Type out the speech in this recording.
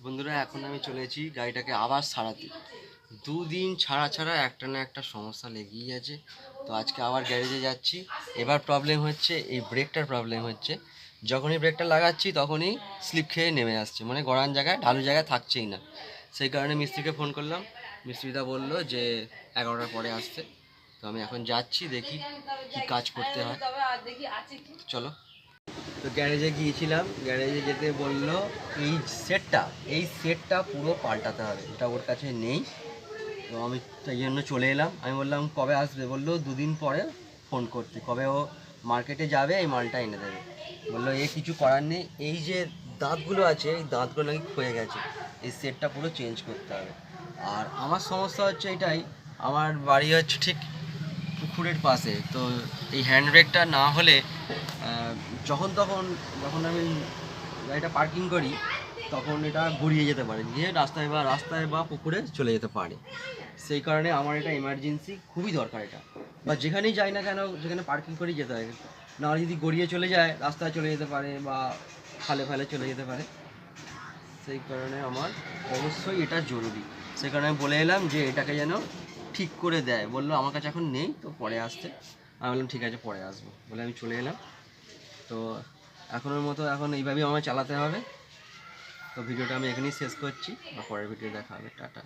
বন্ধুরা, এখন আমি চলেছি গাড়িটাকে আবার সারাতে। দুদিন ছাড়া ছাড়া একটা না একটা সমস্যা লেগেই আছে। তো আজকে আবার গ্যারেজে যাচ্ছি। এবার প্রবলেম হচ্ছে, এই ব্রেকটার প্রবলেম হচ্ছে। যখনই ব্রেকটা লাগাচ্ছি, তখনই স্লিপ খেয়ে নেমে আসছে। মানে গড়ান জায়গায়, ঢালু জায়গায় থাকছেই না। সেই কারণে মিস্ত্রিকে ফোন করলাম। মিস্ত্রিদা বলল যে, এগারোটার পরে আসতে। তো আমি এখন যাচ্ছি, দেখি কি কাজ করতে হয়। চলো। তো গ্যারেজে গিয়েছিলাম, গ্যারেজে যেতে বলল, এই সেটটা এই সেটটা পুরো পাল্টাতে হবে, এটা ওর কাছে নেই। তো আমি তাই জন্য চলে এলাম। আমি বললাম, কবে আসবে? বলল, দুদিন পরে ফোন করতে কবে ও মার্কেটে যাবে, এই মালটা এনে দেবে। বলল, এ কিছু করার নেই, এই যে দাঁতগুলো আছে, এই দাঁতগুলো নাকি ক্ষয়ে গেছে, এই সেটটা পুরো চেঞ্জ করতে হবে। আর আমার সমস্যা হচ্ছে এটাই, আমার বাড়ি হচ্ছে ঠিক পুকুরের পাশে, তো এই হ্যান্ড ব্রেকটা না হলে যখন তখন, যখন আমি গাড়িটা পার্কিং করি, তখন এটা গড়িয়ে যেতে পারে, গিয়ে রাস্তায় বা রাস্তায় বা পুকুরে চলে যেতে পারে। সেই কারণে আমার এটা এমার্জেন্সি খুবই দরকার এটা। বা যেখানেই যাই না কেন, যেখানে পার্কিং করেই যেতে হয়। নাহলে যদি গড়িয়ে চলে যায়, রাস্তায় চলে যেতে পারে বা খালে ফালে চলে যেতে পারে। সেই কারণে আমার অবশ্যই এটা জরুরি। সেই কারণে বলে এলাম যে এটাকে যেন ঠিক করে দেয়। বলল, আমার কাছে এখন নেই, তো পরে আসতে। আমি বললাম, ঠিক আছে, পরে আসব। বলে আমি চলে এলাম। তো এখনের মতো এখন এইভাবেই আমার চালাতে হবে। তো ভিডিওটা আমি এখানেই শেষ করছি। বা পরের ভিডিও দেখা হবে। টাটা।